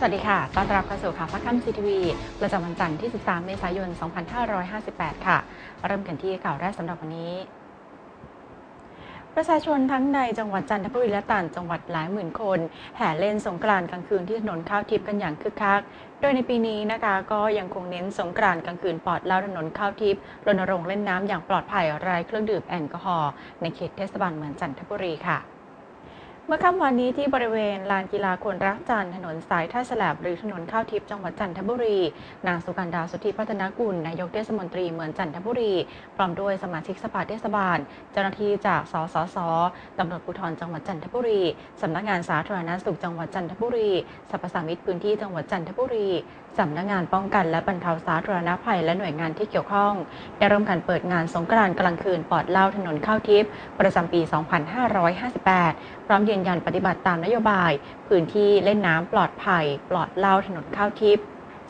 สวัสดีค่ะ ต้อนรับเข้าสู่ข่าวพักค่ำซีทีวีประจำวันจันทร์ที่ 13 เมษายน 2558 ค่ะ เริ่มกันที่ข่าวแรกสำหรับวันนี้ ประชาชนทั้งในจังหวัดจันทบุรีและต่างจังหวัดหลายหมื่นคน แห่เล่นสงกรานต์กลางคืนที่ถนนข้าวทิพย์กันอย่างคึกคัก โดยในปีนี้นะคะก็ยังคงเน้นสงกรานต์กลางคืนปลอดเล้าถนนข้าวทิพย์รณรงค์เล่นน้ำอย่างปลอดภัยไร้เครื่องดื่มแอลกอฮอล์ในเขตเทศบาลเมืองจันทบุรีค่ะ เมื่อค่ำวันนี้ที่บริเวณลานกีฬาคนรักจันทร์ถนนสายท่าฉลาบหรือถนนข้าวทิพย์จังหวัดจันทบุรี นางสุกันดาสุทธิพัฒนกุลนายกเทศมนตรีเมืองจันทบุรี พร้อมด้วยสมาชิกสภาเทศบาล เจ้าหน้าที่จากสสสตำรวจภูธรจังหวัดจันทบุรีสำนักงานสาธารณสุขจังหวัดจันทบุรีสรรพสามิตพื้นที่จังหวัดจันทบุรีสำนักงานป้องกันและบรรเทาสาธารณภัยและหน่วยงานที่เกี่ยวข้องได้ร่วมกันเปิดงานสงกรานต์กลางคืนปอดเหล้าถนนข้าวทิพย์ประจำปี 2558 พร้อมยืนยันปฏิบัติตามนโยบาย พื้นที่เล่นน้ำปลอดภัย ปลอดเหล้าถนนข้าวทิพย์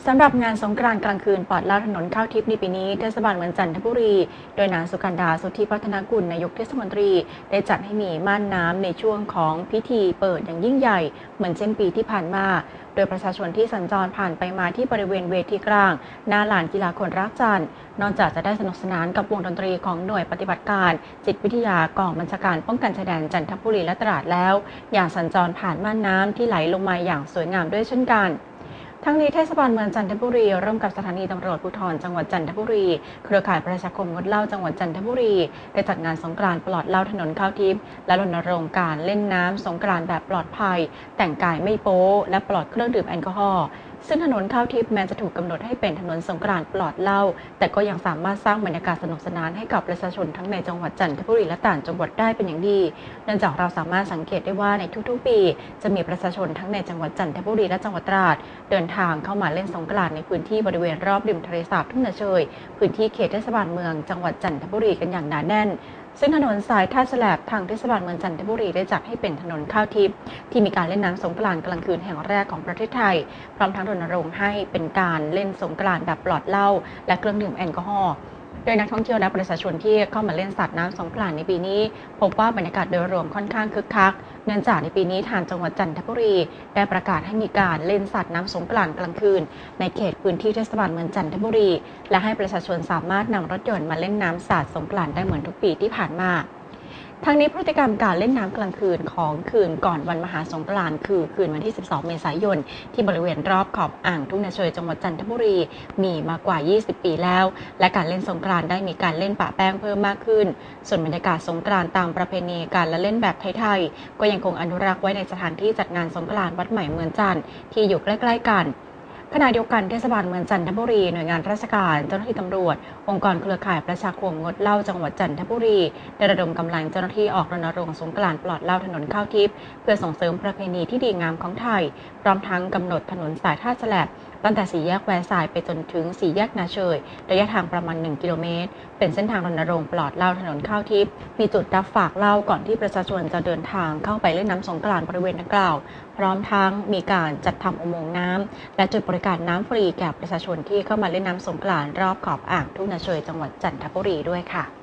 สำหรับงานสงกรานต์กลางคืนปลอดเล้าถนนข้าวทิพย์ในปีนี้เทศบาลเมืองจันทบุรี โดยนางสุกันดาสุทธิพัฒนกุลนายกเทศมนตรี ได้จัดให้มีม่านน้ำในช่วงของพิธีเปิดอย่างยิ่งใหญ่ เหมือนเช่นปีที่ผ่านมา โดยประชาชนที่สัญจรผ่านไปมาที่บริเวณเวทีกลางหน้าลานกีฬาคนรักจันทร์นอกจากจะได้สนุกสนานกับวงดนตรีของหน่วยปฏิบัติการ จิตวิทยากองบัญชาการป้องกันชายแดนจันทบุรีและตราดแล้ว อย่างสัญจรผ่านม่านน้ำที่ไหลลงมาอย่างสวยงามด้วยเช่นกัน ทั้งนี้เทศบาลเมืองจันทบุรีร่วมกับสถานีตำรวจภูธรจังหวัดจันทบุรี เครือข่ายประชาคมงดเหล้าจังหวัดจันทบุรี ได้จัดงานสงกรานต์ปลอดเหล้าถนนข้าวทิพย์และรณรงค์การเล่นน้ำสงกรานต์แบบปลอดภัย แต่งกายไม่โป๊และปลอดเครื่องดื่มแอลกอฮอล์ ซึ่งถนนข้าวทิพย์แม้จะถูกกำหนดให้เป็นถนนสงกรานต์ปลอดเหล้าแต่ก็ยังสามารถสร้างบรรยากาศสนุกสนานให้กับประชาชนทั้งในจังหวัดจันทบุรีและต่างจังหวัดได้เป็นอย่างดี เนื่องจากเราสามารถสังเกตได้ว่าในทุกๆ ปี จะมีประชาชนทั้งในจังหวัดจันทบุรีและจังหวัดตราดเดินทางเข้ามาเล่นสงกรานต์ในพื้นที่บริเวณรอบริมทะเลสาบทุ่งนาเชยพื้นที่เขตเทศบาลเมืองจังหวัดจันทบุรีกันอย่างหนาแน่น ซึ่งถนนสายท่าสลบทางเทศบาลเมืองจันทบุรีได้จัดให้เป็นถนนข้าวทิพย์ที่มีการเล่นน้ำสงกรานต์กลางคืนแห่งแรกของประเทศไทย พร้อมทั้งรณรงค์ให้เป็นการเล่นสงกรานต์แบบปลอดเหล้าและเครื่องดื่มแอลกอฮอล์ โดยนักท่องเที่ยวและประชาชนที่เข้ามาเล่นสัตว์น้ำสงกรานต์ในปีนี้ พบว่าบรรยากาศโดยรวมค่อนข้างคึกคัก เนื่องจากในปีนี้ทางจังหวัดจันทบุรี ได้ประกาศให้มีการเล่นสัตว์น้ำสงกรานต์กลางคืน ในเขตพื้นที่เทศบาลเมืองจันทบุรี และให้ประชาชนสามารถนำรถยนต์มาเล่นน้ำสาดสงกรานต์ได้เหมือนทุกปีที่ผ่านมา ทั้งนี้พฤติกรรมการเล่นน้ำกลางคืนของคืนก่อนวันมหาสงกรานต์คือคืนวันที่ 12 เมษายน ที่บริเวณรอบขอบอ่างทุ่งนาเชยจังหวัดจันทบุรี มีมากว่า 20 ปีแล้ว และการเล่นสงกรานต์ได้มีการเล่นปะแป้งเพิ่มมากขึ้น ส่วนบรรยากาศสงกรานต์ตามประเพณีการละเล่นแบบไทยๆก็ยังคงอนุรักษ์ไว้ในสถานที่จัดงานสงกรานต์วัดใหม่เมืองจันทร์ที่อยู่ใกล้ ๆ กัน ขณะเดียวกันเทศบาลเมืองจันทบุรี หน่วยงานราชการ เจ้าหน้าที่ตำรวจ องค์กรเครือข่ายประชาคมงดเหล้าจังหวัดจันทบุรี ได้ระดมกำลังเจ้าหน้าที่ออกรณรงค์สงกรานต์ปลอดเหล้าถนนข้าวทิพย์เพื่อส่งเสริมประเพณีที่ดีงามของไทย พร้อมทั้งกำหนดถนนสายท่าแฉลบตั้งแต่สี่แยกแวร์สายไปจนถึงสี่แยกนาเชยระยะทางประมาณ 1 กิโลเมตร เป็นเส้นทางรณรงค์ปลอดเหล้าถนนข้าวทิพย์มีจุดรับฝากเหล้าก่อนที่ประชาชนจะเดินทางเข้าไปเล่นน้ำสงกรานต์บริเวณดังกล่าว พร้อมทั้งมีการจัดทำอุโมงค์น้ำและจุดบริการน้ำฟรีแก่ประชาชนที่เข้ามาเล่นน้ำสงกรานต์รอบขอบอ่างทุ่งนาเชยจังหวัดจันทบุรีด้วยค่ะ